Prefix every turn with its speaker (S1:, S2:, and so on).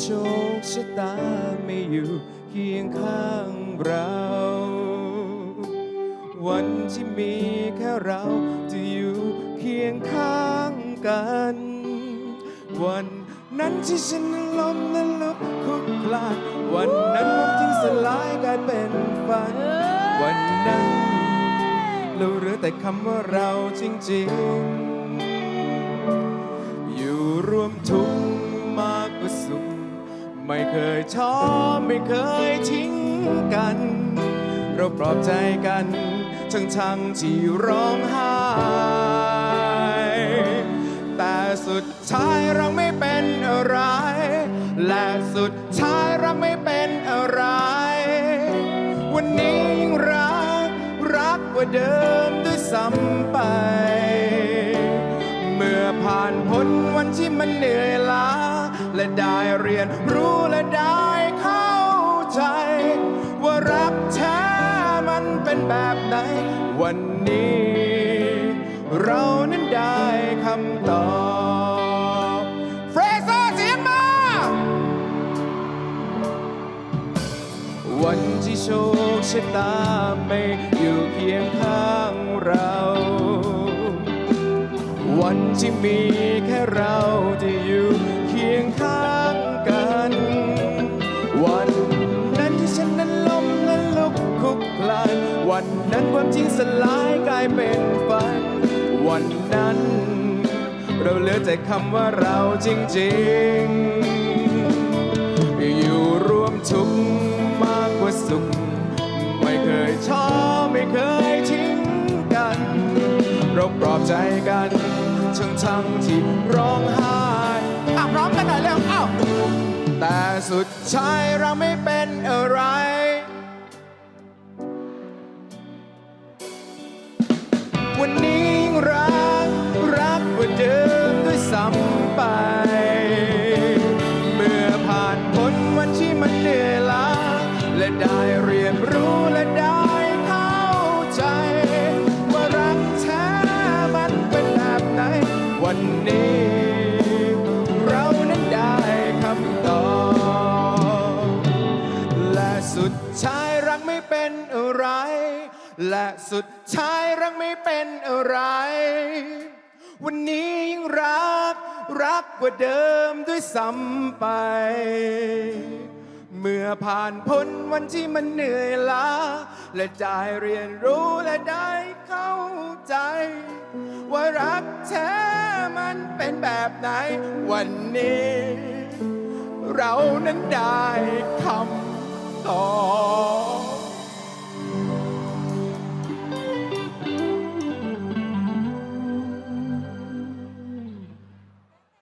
S1: โชคชะตาไม่อยู่เคียงข้างเรา วันที่มีแค่เราจะอยู่เคียงข้างกัน วันนั้นที่ฉันนั้นล้มนั้นลุกคลุกคลานวันนั้นความจริงสลายกลายเป็นฝัน วันนั้นเราเหลือแต่คำว่าเราจริงๆ อยู่รวมทุก ไม่เคยท้อไม่เคยทิ้งกัน เราปลอบใจกัน ทั้งทั้งที่ร้องไห้แต่สุดท้ายเราไม่เป็นอะไร และสุดท้ายเราไม่เป็นอะไร วันนี้ยิ่งรักรักกว่าเดิมด้วยซ้ำไปเมื่อผ่านพ้นวันที่มันเหนื่อยล้า และได้เรียนรู้ วันนี้ เรานั้นได้คำตอบเฟรเซอร์เสียงมา วันที่โชคชะตาไม่อยู่เคียงข้างเรา วันที่มีแค่เราที่ วันนั้นความจริงสลายกลายเป็นฝัน วันนั้น เราเหลือแต่คำว่าเราจริงๆ อยู่ร่วมทุกข์มากกว่าสุข ไม่เคยท้อไม่เคยทิ้งกัน เราปลอบใจกันทั้งทั้งที่ร้องไห้อะพร้อมกันหน่อยเร็วอ้าวแต่สุดท้ายเราไม่เป็นอะไร ท้ายรักไม่เป็นอะไร และสุดท้ายรักไม่เป็นอะไร วันนี้ยิ่งรัก รักกว่าเดิมด้วยซ้ำไป เมื่อผ่านพ้นวันที่มันเหนื่อยล้า และได้เรียนรู้และได้เข้าใจ ว่ารักแท้มันเป็นแบบไหน วันนี้ เรานั้นได้คำ ตอบ